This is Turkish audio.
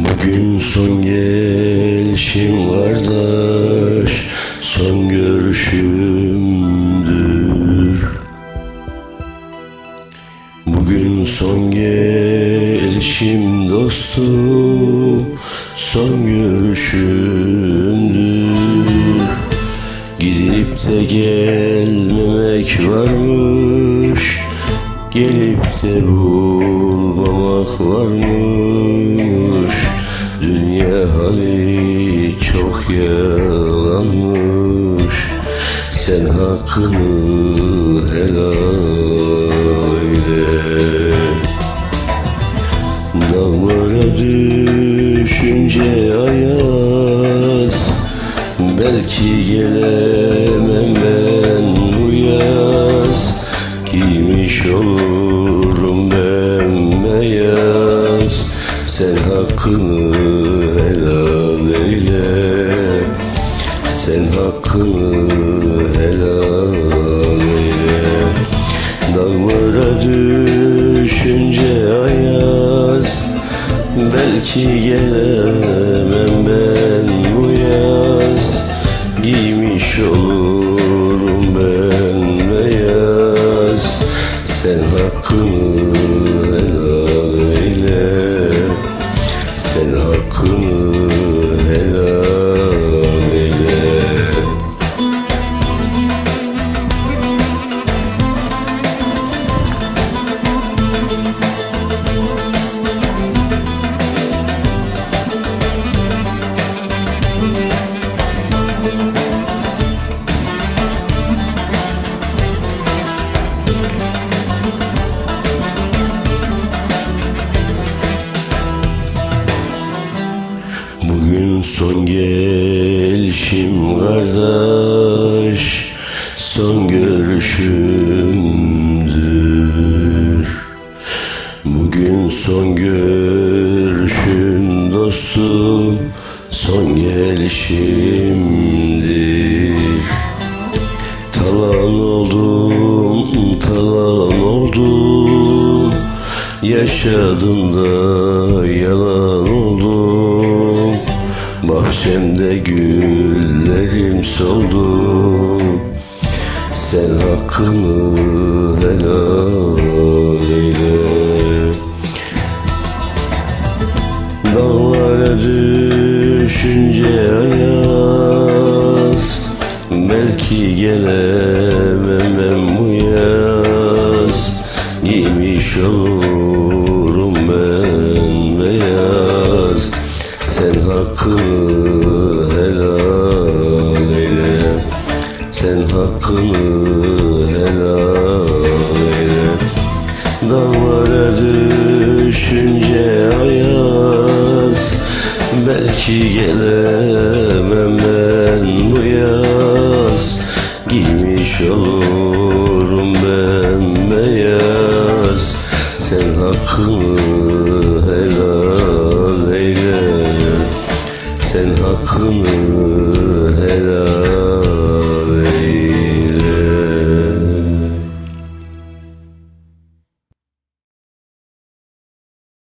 Bugün son gelişim kardeş Son görüşümdür. Bugün son gelişim dostum Son görüşümdür. Gidip de gelmemek varmış Gelip de bulmamak varmış hali çok yalanmış. Sen hakkını helal eyle. Dağlara düşünce ayaz. Belki gelemem ben bu yaz. Giymiş olurum Sen hakkını helal eyle. Sen hakkını helal eyle. Dağlara düşünce ayaz Belki gelemem ben bu yaz. Giymiş olurum ben beyaz. Sen hakkını son gelişim kardeş Son görüşümdür. Bugün son görüşüm dostum Son gelişimdir. Talan oldum, talan oldum Yaşadım da yalan oldum Bahçemde güllerim soldu. Sen hakkını helal eyle. Dağlara düşünce ayaz Belki gelemem ben bu yaz. Giymiş olurum hakkını helal eyle. Sen hakkını helal eyle. Dağlara düşünce ayaz Belki gelemem ben bu yaz. Giymiş olurum ben beyaz Sen hakkını helal